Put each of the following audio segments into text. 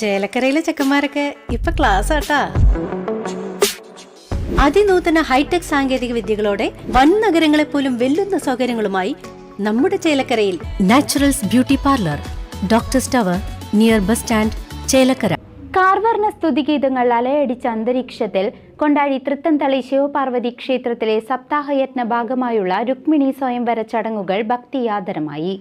ചേലക്കരയിലെ ചെക്കന്മാരൊക്കെ ഇപ്പൊ ക്ലാസ് ആട്ടാ അതിനൂതന ഹൈടെക് സാങ്കേതിക വിദ്യകളോടെ വൻ നഗരങ്ങളെ പോലും വെല്ലുന്ന സൗകര്യങ്ങളുമായി നമ്മുടെ ചേലക്കരയിൽ Naturals beauty parlour doctor tower near bus stand Chelakkara. കാർവർണ സ്തുതിഗീതങ്ങൾ അലയടിച്ച അന്തരീക്ഷത്തിൽ കൊണ്ടാടി തൃത്തന്തളി ശിവപാർവതി ക്ഷേത്രത്തിലെ സപ്താഹയജ്ഞ ഭാഗമായുള്ള രുക്മിണി സ്വയംവര ചടങ്ങുകൾ ഭക്തിയാദരമായി.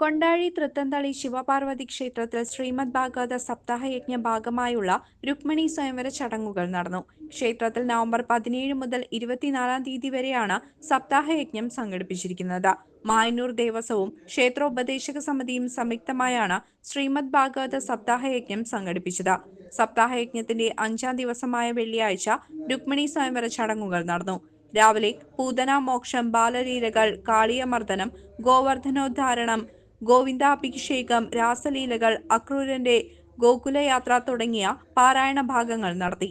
കൊണ്ടാഴി തൃത്തന്തളി ശിവപാർവതി ക്ഷേത്രത്തിൽ ശ്രീമദ് ഭാഗവത സപ്താഹയജ്ഞ ഭാഗമായുള്ള രുക്മിണി സ്വയംവര ചടങ്ങുകൾ നടന്നു. ക്ഷേത്രത്തിൽ നവംബർ പതിനേഴ് മുതൽ ഇരുപത്തിനാലാം തീയതി വരെയാണ് സപ്താഹയജ്ഞം സംഘടിപ്പിച്ചിരിക്കുന്നത്. മായന്നൂർ ദേവസ്വവും ക്ഷേത്രോപദേശക സമിതിയും സംയുക്തമായാണ് ശ്രീമദ് ഭാഗവത സപ്താഹയജ്ഞം സംഘടിപ്പിച്ചത്. സപ്താഹയജ്ഞത്തിന്റെ അഞ്ചാം ദിവസമായ വെള്ളിയാഴ്ച രുക്മിണി സ്വയംവര ചടങ്ങുകൾ നടന്നു. രാവിലെ പൂതന മോക്ഷം ബാലലീലകൾ കാളിയമർദ്ദനം ഗോവർദ്ധനോദ്ധാരണം ഗോവിന്ദാഭിഷേകം രാസലീലകൾ അക്രൂരന്റെ ഗോകുലയാത്ര തുടങ്ങിയ പാരായണ ഭാഗങ്ങൾ നടത്തി.